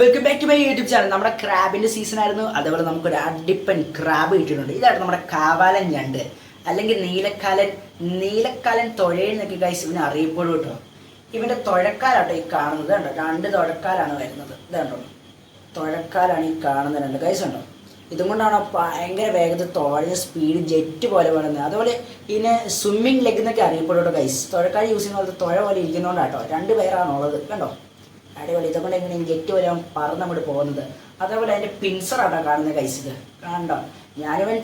Welcome back to my YouTube channel നമ്മുടെ ക്രാബിന്റെ season ആയിരുന്നു. അതേപോലെ നമുക്കൊരു അടിപ്പൻ ക്രാബ് കിട്ടിയിട്ടുണ്ട്. ഇതാണ് നമ്മുടെ കാവാലൻ ഞണ്ട്. അല്ലെങ്കിൽ നീലക്കാലൻ നീലക്കാലൻ തൊഴയിൽ നിന്നൊക്കെ ഗൈസ് ഇവനെ അറിയപ്പെടും കേട്ടോ. ഇവന്റെ തുഴക്കാലാട്ടോ ഈ കാണുന്നത് കണ്ടോ? രണ്ട് തുഴക്കാലാണ് വരുന്നത്. ഇതുണ്ടോ തുഴക്കാലാണ് ഈ കാണുന്ന രണ്ട് ഗൈസ് ഉണ്ടോ ഇതും കൊണ്ടാണ് ഭയങ്കര വേഗത്തിൽ തുഴഞ്ഞ സ്പീഡ് ജെറ്റ് പോലെ വേണമെന്ന് അതുപോലെ ഇതിനെ സ്വിമ്മിംഗ് ലെഗ് എന്നൊക്കെ അറിയപ്പെടും കേട്ടോ ഗൈസ് തുഴക്കാൽ യൂസ് ചെയ്യുന്ന പോലത്തെ തുഴ പോലെ ഇരിക്കുന്നതുകൊണ്ടാട്ടോ രണ്ട് പേരാണുള്ളത്. കണ്ടോ? അടിപൊളി. ഇതുകൊണ്ട് ഇങ്ങനെ ഗെറ്റ് വരെ പറന്ന് അങ്ങോട്ട് പോകുന്നത്. അതേപോലെ അതിന്റെ പിൻസറാട്ടോ കാണുന്ന കൈസ് ഇത് കണ്ടോ? ഞാനിവൻ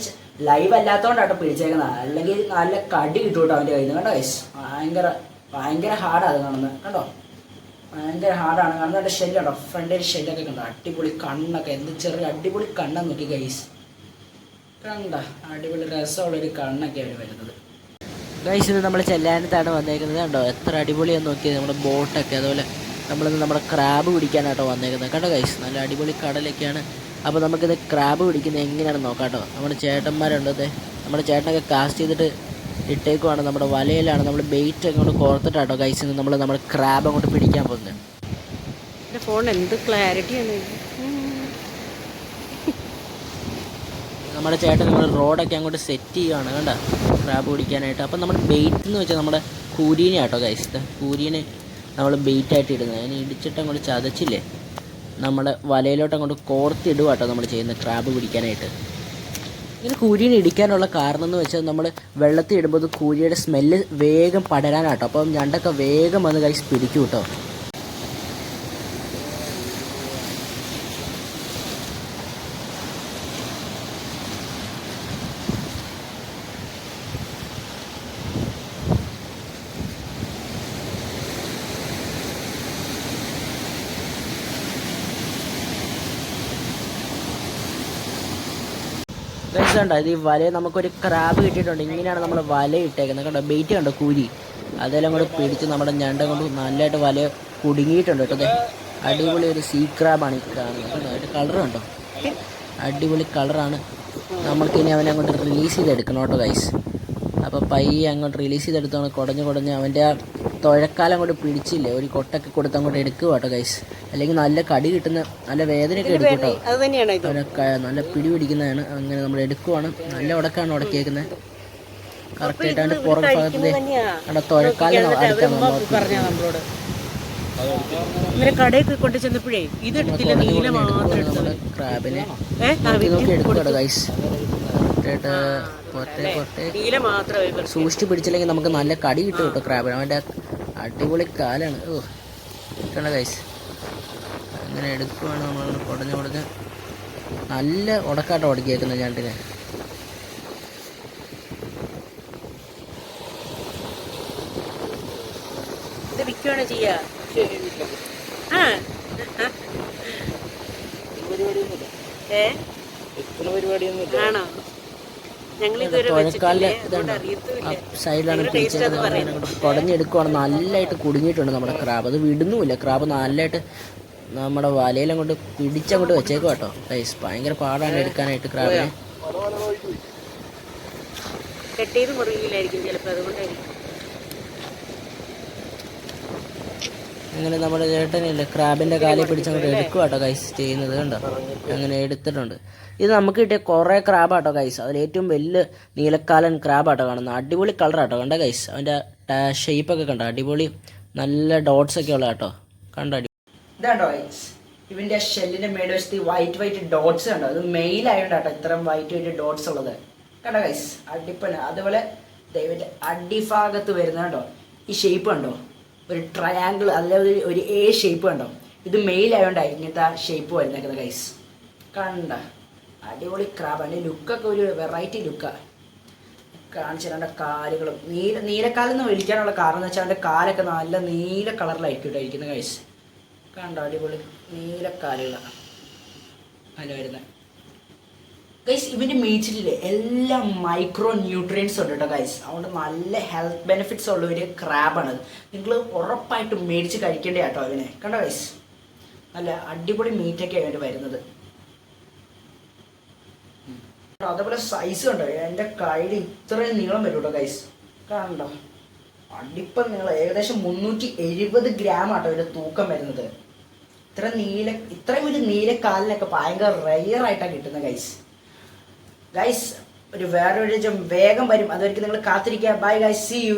ലൈവ് അല്ലാത്തതുകൊണ്ടാണ് പിടിച്ചേക്കുന്നത്. അല്ലെങ്കിൽ നല്ല കടി കിട്ടും കേട്ടോ അവന്റെ കയ്യിൽ നിന്ന് കണ്ടോ കൈസ് ഭയങ്കര ഭയങ്കര ഹാർഡാണ് അത് കാണുന്നത്. കണ്ടോ? ഭയങ്കര ഹാർഡാണ് കാണുന്നത് എന്റെ ഷെല്ലുണ്ടോ ഫ്രണ്ടിൽ ഷെല്ലൊക്കെ കണ്ടോ? അടിപൊളി കണ്ണൊക്കെ. എന്ത് ചെറിയ അടിപൊളി കണ്ണെന്ന് നോക്കി കൈസ് കണ്ട? അടിപൊളി രസമുള്ളൊരു കണ്ണൊക്കെ അവർ വരുന്നത് ഗൈസ് നമ്മൾ ചെല്ലാനത്താണ് വന്നേക്കുന്നത്. കണ്ടോ? എത്ര അടിപൊളിയാന്ന് നോക്കിയത് നമ്മുടെ ബോട്ടൊക്കെ അതുപോലെ നമ്മളിന്ന് നമ്മുടെ ക്രാബ് പിടിക്കാനാട്ടോ വന്നേക്കുന്നത്. കേട്ടോ ഗൈസ് നല്ല അടിപൊളി കടലൊക്കെയാണ്. അപ്പോൾ നമുക്കിത് ക്രാബ് പിടിക്കുന്നത് എങ്ങനെയാണെന്ന് നോക്കാം കേട്ടോ നമ്മുടെ ചേട്ടന്മാരുണ്ട് അതെ നമ്മുടെ ചേട്ടനൊക്കെ കാസ്റ്റ് ചെയ്തിട്ട് ഇട്ടേക്കുവാണ്. നമ്മുടെ വലയിലാണ് നമ്മൾ ബെയ്റ്റ് അങ്ങോട്ട് കോർത്തിട്ടാട്ടോ ഗൈസ് ഇന്ന് നമ്മൾ നമ്മുടെ ക്രാബ് അങ്ങോട്ട് പിടിക്കാൻ പോകുന്നത്. എന്റെ ഫോൺ എന്ത് ക്ലാരിറ്റിയാണ് നമ്മുടെ ചേട്ടൻ നമ്മൾ റോഡൊക്കെ അങ്ങോട്ട് സെറ്റ് ചെയ്യുകയാണ് കണ്ട? ക്രാബ് പിടിക്കാനായിട്ട്. അപ്പം നമ്മുടെ ബെയ്റ്റ് എന്ന് വെച്ചാൽ നമ്മുടെ കൂരീനെ ആട്ടോ ഗൈസ് കൂരീനെ നമ്മൾ ബെയ്റ്റ് ആയിട്ട് ഇടുന്നത്. അതിന് ഇടിച്ചിട്ട് അങ്ങോട്ട് ചതച്ചില്ലേ? നമ്മുടെ വലയിലോട്ട് അങ്ങോട്ട് കോർത്തിടുക കേട്ടോ നമ്മൾ ചെയ്യുന്നത് ക്രാബ് പിടിക്കാനായിട്ട്. ഇങ്ങനെ കൂരീനെ ഇടിക്കാനുള്ള കാരണം എന്ന് വെച്ചാൽ നമ്മൾ വെള്ളത്തിൽ ഇടുമ്പോൾ കൂരിയുടെ സ്മെല്ല് വേഗം പടരാനാട്ടോ അപ്പം ഞണ്ടൊക്കെ വേഗം വന്ന് കൈസ് പിടിക്കും കേട്ടോ ഗൈസ് കണ്ടോ ഇത് ഈ വല നമുക്കൊരു ക്രാബ് കിട്ടിയിട്ടുണ്ട്. ഇങ്ങനെയാണ് നമ്മൾ വല ഇട്ടേക്കുന്നത്. കണ്ടോ? ബെയ്റ്റ് കണ്ടോ? കൂരി. അതെല്ലാം കൂടെ പിടിച്ച് നമ്മുടെ ഞണ്ട കൊണ്ട് നല്ലതായിട്ട് വല കുടുങ്ങിയിട്ടുണ്ട് കേട്ടോ. അടിപൊളി ഒരു സീ ക്രാബാണ് ഈ കാണുന്നത്. അതിന്റെ കളർ കണ്ടോ? അടിപൊളി കളറാണ് നമ്മൾക്കിനി അവനെ അങ്ങോട്ട് റിലീസ് ചെയ്തെടുക്കണം കേട്ടോ ഗൈസ് അപ്പോൾ പയ്യെ അങ്ങോട്ട് റിലീസ് ചെയ്തെടുത്തോണ്ട് കുടഞ്ഞ് കുടഞ്ഞ് അവന്റെ ആ തുഴക്കാലം അങ്ങോട്ട് പിടിച്ചില്ലേ? ഒരു കൊട്ടൊക്കെ കൊടുത്ത് അങ്ങോട്ട് എടുക്കുക കേട്ടോ ഗൈസ് അല്ലെങ്കിൽ നല്ല കടി കിട്ടുന്ന നല്ല വേദനയൊക്കെ എടുക്കും കേട്ടോ. നല്ല പിടി പിടിക്കുന്നതാണ്. അങ്ങനെ നമ്മൾ എടുക്കുവാണ്. നല്ല ഉടക്കാണ് ഉടക്കിയേക്കുന്നത് കറക്റ്റ് ആയിട്ട് അതിന്റെ പുറം ഭാഗത്ത് അവിടെ തുഴക്കാലം അടുത്താണ് നമ്മളോട്. കടയിൽ കൊണ്ട് ചെന്നപ്പോഴേ ഇത് എടുത്തില്ല നീല മാത്രം ക്രാബിനെ സൂക്ഷിച്ച് പിടിച്ചില്ലെങ്കിൽ നമുക്ക് നല്ല കടി കിട്ടും കേട്ടോ ക്രാബിന്. അവന്റെ അടിപൊളി കാലാണ്. ഓ കിട്ടണ കൈസ് അങ്ങനെ എടുക്കുവാണ് നമ്മൾ കുടഞ്ഞ് കുടഞ്ഞ് നല്ല ഉടക്കാട്ടം ഉടക്കിയേക്കുന്നത് ഞണ്ടിനെ ഇത് വിൽക്കുവാണ് ചെയ്യാ? ആ. ഏ? ആണോ? തുഴക്കാലിലെ സൈഡിലാണ് പിടിച്ചത്. കുടഞ്ഞെടുക്കുവാണ്. നല്ലതായിട്ട് കുടുങ്ങിയിട്ടുണ്ട് നമ്മുടെ ക്രാബ്. അത് വിടുന്നുമില്ല. ക്രാബ് നല്ലതായിട്ട് നമ്മുടെ വലയിലങ്ങോട്ട് പിടിച്ചങ്ങോട്ട് വെച്ചേക്കും കേട്ടോ. ഗൈസ് ഭയങ്കര പാടാണ് എടുക്കാനായിട്ട് ക്രാബിനെ. കെട്ടിയത് മുറിയിലായിരിക്കും ചിലപ്പോൾ അതുകൊണ്ടായിരിക്കും. അങ്ങനെ നമ്മുടെ ചേട്ടനില്ലേ ക്രാബിന്റെ കാലിൽ പിടിച്ചങ്ങോട്ട് എടുക്കുക കേട്ടോ ഗൈസ് ചെയ്യുന്നത് കണ്ടോ? അങ്ങനെ എടുത്തിട്ടുണ്ട്. ഇത് നമുക്ക് കിട്ടിയ കുറേ ക്രാബാട്ടോ ഗൈസ് അതിൽ ഏറ്റവും വലിയ നീലക്കാലൻ ക്രാബ് ക്രാബാട്ടോ കാണുന്നത്. അടിപൊളി കളറാട്ടോ കണ്ട ഗൈസ് അവന്റെ ഷേപ്പൊക്കെ കണ്ടോ? അടിപൊളി നല്ല ഡോട്ട്സ് ഒക്കെ ഉള്ള കേട്ടോ കണ്ടോ? അടി ഇതാണ്ടോ ഗൈസ് ഇവന്റെ ഷെല്ലിന്റെ മേട് വശത്ത് വൈറ്റ് വൈറ്റ് ഡോട്ട്സ് കണ്ടോ? അത് മെയിൽ ആയതുകൊണ്ടാട്ടോ ഇത്രയും വൈറ്റ് വൈറ്റ് ഡോട്ട്സ് ഉള്ളത്. കണ്ടോ ഗൈസ് അടിപ്പന അതുപോലെ ദൈവന്റെ അടിഭാഗത്ത് വരുന്ന കണ്ടോ ഈ ഷേപ്പ് കണ്ടോ? ഒരു ട്രയാങ്കിൾ അല്ലെങ്കിൽ ഒരു- എ ഷേപ്പ് കണ്ടോ? ഇത് മെയിൽ ആയതുകൊണ്ടാണ് ഇങ്ങനത്തെ ഷേപ്പ് വരുന്നേക്കുന്നത് ഗൈസ് കണ്ട. അടിപൊളി ക്രാബ് അതിന്റെ ലുക്കൊക്കെ ഒരു വെറൈറ്റി ലുക്കാണ് കാണിച്ചു തരാന്റെ കാലുകളും. നീല നീലക്കാലെന്ന് വിളിക്കാനുള്ള കാരണം എന്ന് വെച്ചാൽ അവന്റെ കാലൊക്കെ നല്ല നീല കളറിലായിരിക്കും കേട്ടോ ഇരിക്കുന്നത് ഗൈസ് കണ്ടോ അടിപൊളി നീലക്കാലുകളാണ് നല്ല വരുന്നത് ഗൈസ് ഇവന്റെ മീറ്റിൽ എല്ലാ മൈക്രോ ന്യൂട്രിയൻസ് ഉണ്ട് കേട്ടോ ഗൈസ് അതുകൊണ്ട് നല്ല ഹെൽത്ത് ബെനിഫിറ്റ്സ് ഉള്ള ഒരു ക്രാബാണത് നിങ്ങൾ ഉറപ്പായിട്ടും മേടിച്ച് കഴിക്കേണ്ട കേട്ടോ അവനെ കണ്ടോ ഗൈസ് നല്ല അടിപൊളി മീറ്റൊക്കെയാണ് അവന്റെ വരുന്നത്. അതേപോലെ സൈസ് കണ്ടോ? എന്റെ കയ്യിൽ ഇത്രയും നീളം വരും കേട്ടോ ഗൈസ് കണ്ടോ? അടിപ്പം നിങ്ങൾ ഏകദേശം മുന്നൂറ്റി എഴുപത് ഗ്രാം ആട്ടോ ഇതിന്റെ തൂക്കം വരുന്നത്. ഇത്ര നീല ഇത്രയും ഒരു നീലക്കാലിനൊക്കെ ഭയങ്കര റയർ ആയിട്ടാണ് കിട്ടുന്നത് ഗൈസ് ഗൈസ് ഒരു വേറൊരു വേഗം വരും. അതുവരെയ്ക്ക് നിങ്ങൾ കാത്തിരിക്കുക. Bye guys C U